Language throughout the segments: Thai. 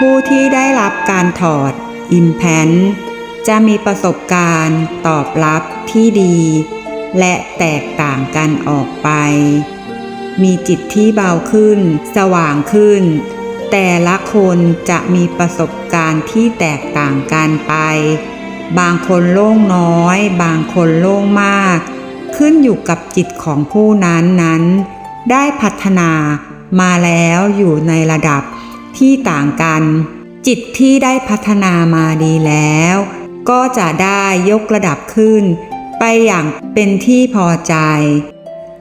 ผู้ที่ได้รับการถอด อิมแพนจะมีประสบการณ์ตอบรับที่ดี และแตกต่างกันออกไป มีจิตที่เบาขึ้น สว่างขึ้น แต่ละคนจะมีประสบการณ์ที่แตกต่างกันไป บางคนโล่งน้อย บางคนโล่งมาก ขึ้นอยู่กับจิตของผู้นั้นนั้น ได้พัฒนามาแล้วอยู่ในระดับ ที่ต่างกัน จิตที่ได้พัฒนามาดีแล้ว ก็จะได้ยกระดับขึ้น ไปอย่างเป็นที่พอใจ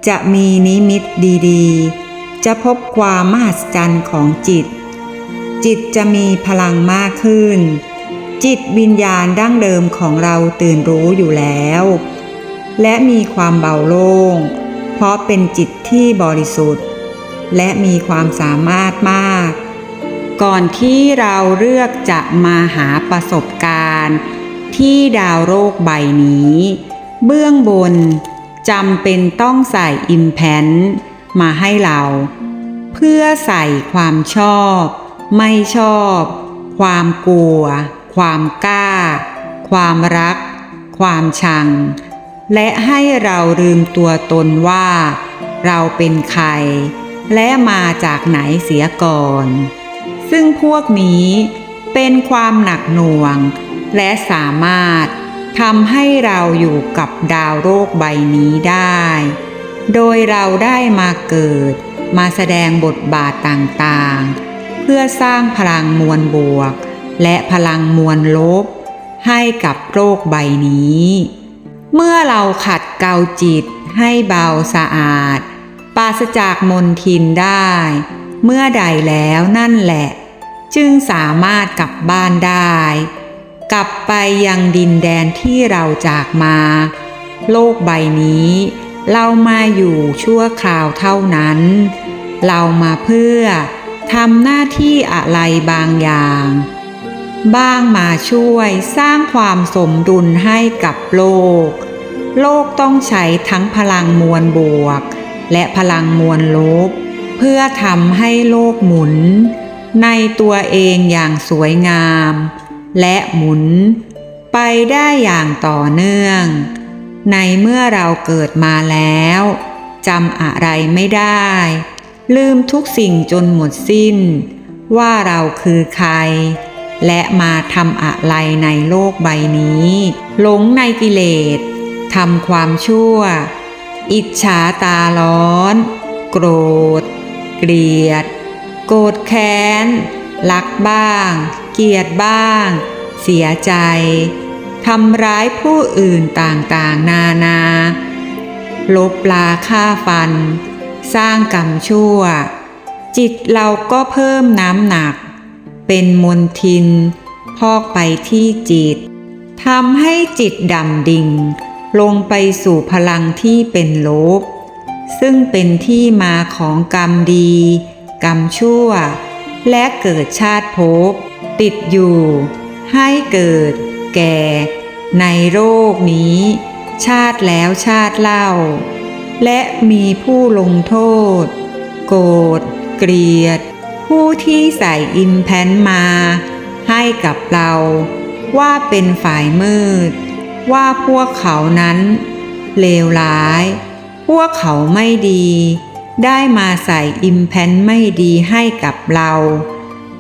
จะมีนิมิตดีๆ จะพบความมหัศจรรย์ของจิต จิตจะมีพลังมากขึ้น จิตวิญญาณดั้งเดิมของเราตื่นรู้อยู่แล้ว และมีความเบาโล่ง เพราะเป็นจิตที่บริสุทธิ์และมีความสามารถมาก ก่อนที่เราเลือกจะมาหาประสบการณ์ ที่ดาวโลกใบนี้ เบื้องบนจำเป็นต้องใส่อิมแพนมาให้เรา เพื่อใส่ความชอบ ไม่ชอบ ความกลัว ความกล้า ความรัก ความชัง และให้เราลืมตัวตนว่า เราเป็นใคร และมาจากไหนเสียก่อน ซึ่งพวกนี้เป็นความหนักหน่วง และสามารถทำให้เราอยู่กับดาวโลกใบนี้ได้ โดยเราได้มาเกิด มาแสดงบทบาทต่างๆ เพื่อสร้างพลังมวลบวก และพลังมวลลบ ให้กับโลกใบนี้ เมื่อเราขัดเกลาจิตให้เบาสะอาด ปราศจากมนทินได้ เมื่อใดแล้วนั่นแหละ จึงสามารถกลับบ้านได้ กลับไปยังดินแดนที่เราจากมา โลกใบนี้ เรามาอยู่ชั่วคราวเท่านั้น เรามาเพื่อทำหน้าที่อะไรบางอย่าง บ้างมาช่วยสร้างความสมดุลให้กับโลก โลกต้องใช้ทั้งพลังมวลบวก และพลังมวลลบ พื่อทำให้โลกหมุน ในตัวเองอย่างสวยงาม และหมุน ไปได้อย่างต่อเนื่อง ในเมื่อเราเกิดมาแล้วจำอะไรไม่ได้ ลืมทุกสิ่งจนหมดสิ้น ว่าเราคือใคร และมาทำอะไรในโลกใบนี้ หลงในกิเลสทำความชั่ว อิจฉาตาร้อน โกรธ เกลียด โกรธแค้น รักบ้าง เกลียดบ้าง เสียใจ ทำร้ายผู้อื่นต่างๆ นานา ลบลาฆ่าฟัน สร้างกรรมชั่ว จิตเราก็เพิ่มน้ำหนัก เป็นมนทิน พอกไปที่จิตทำให้จิตดำดิ่ง ลงไปสู่พลังที่เป็นลบ ซึ่งเป็นที่มาของกรรมดี กรรมชั่ว และเกิดชาติภพติดอยู่ ให้เกิด แก่ ในโลกนี้ ชาติแล้วชาติเล่า และมีผู้ลงโทษ โกรธเกลียด ผู้ที่ใส่อิมแพนมา ให้กับเรา ว่าเป็นฝ่ายมืด ว่าพวกเขานั้น เลวร้าย พวกเขาไม่ดี ได้มาใส่อิมแพนไม่ดีให้กับเรา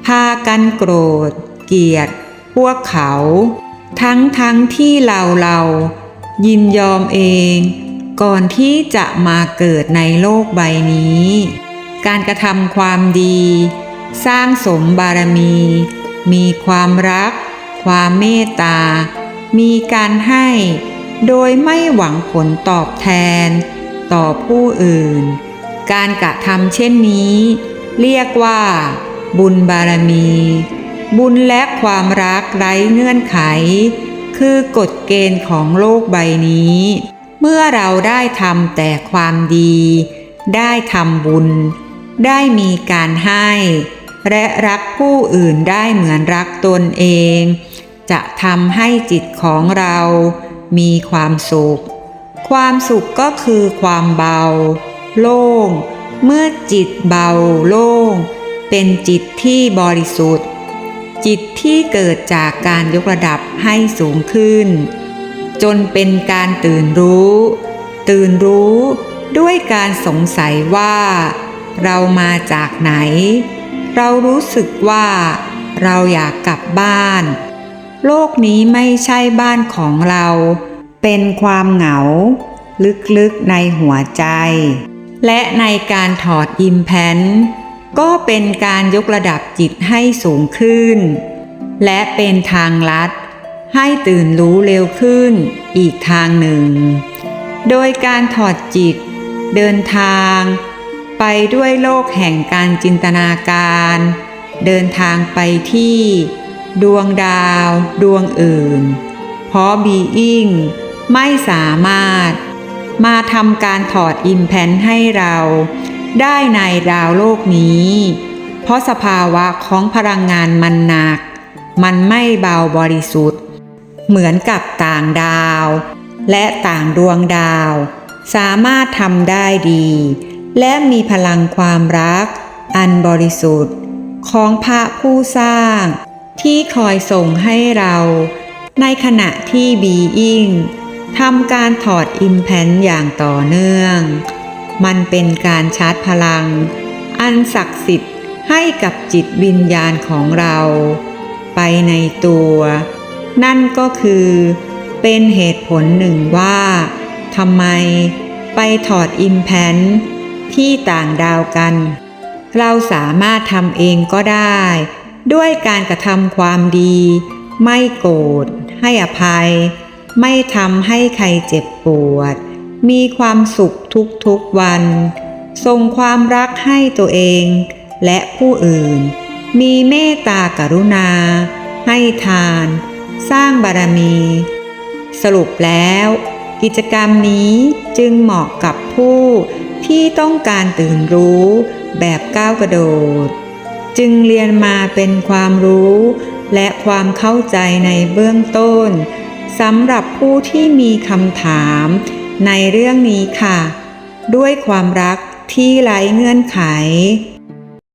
พากันโกรธ เกลียด พวกเขา ทั้งทั้งที่เราเรายินยอมเอง ก่อนที่จะมาเกิดในโลกใบนี้ การกระทำความดี สร้างสมบารมี มีความรัก ความเมตตา มีการให้ โดยไม่หวังผลตอบแทน ต่อผู้อื่น การกระทำเช่นนี้ เรียกว่า บุญบารมี บุญและความรักไร้เงื่อนไข คือกฎเกณฑ์ของโลกใบนี้ เมื่อเราได้ทำแต่ความดี ได้ทำบุญ ได้มีการให้ และรักผู้อื่นได้เหมือนรักตนเอง จะทำให้จิตของเรามีความสุข ความสุขก็คือความเบา โล่ง เมื่อจิตเบาโล่ง เป็นจิตที่บริสุทธิ์ จิตที่เกิดจากการยกระดับให้สูงขึ้น จนเป็นการตื่นรู้ ตื่นรู้ด้วยการสงสัยว่า เรามาจากไหน เรารู้สึกว่า เราอยากกลับบ้าน โลกนี้ไม่ใช่บ้านของเรา เป็นความเหงา ลึกๆในหัวใจ และในการถอดอิมแพนก็เป็นการยกระดับจิตให้สูงขึ้น และเป็นทางลัด ให้ตื่นรู้เร็วขึ้นอีกทางหนึ่ง โดยการถอดจิต เดินทาง ไปด้วยโลกแห่งการจินตนาการ เดินทางไปที่ ดวงดาว ดวงอื่น เพราะบีอิง ไม่สามารถ มาทำการถอดอิมแพนให้เรา ได้ในดาวโลกนี้ เพราะสภาวะของพลังงานมันหนัก มันไม่เบาบริสุทธิ์ เหมือนกับต่างดาว และต่างดวงดาว สามารถทำได้ดี และมีพลังความรัก อันบริสุทธิ์ ของพระผู้สร้าง ที่คอยส่งให้เรา ในขณะที่บีอิง ทำการถอดอิมแพนอย่างต่อเนื่อง มันเป็นการชาร์จพลัง อันศักดิ์สิทธิ์ให้กับจิตวิญญาณของเรา ไปในตัว นั่นก็คือ เป็นเหตุผลหนึ่งว่าทำไมไปถอดอิมแพนที่ต่างดาวกัน เราสามารถทำเองก็ได้ ด้วยการกระทำความดี ไม่โกรธให้อภัย ไม่ทำให้ใครเจ็บปวด มีความสุขทุกๆวันส่งความรักให้ตัวเองและผู้อื่น มีเมตตากรุณา ให้ทาน สร้างบารมี สรุปแล้ว กิจกรรมนี้จึงเหมาะกับผู้ที่ต้องการตื่นรู้แบบก้าวกระโดด จึงเรียนมาเป็นความรู้และความเข้าใจในเบื้องต้น สำหรับผู้ที่มีคำถามในเรื่องนี้ค่ะ ด้วยความรักที่ไร้เงื่อนไข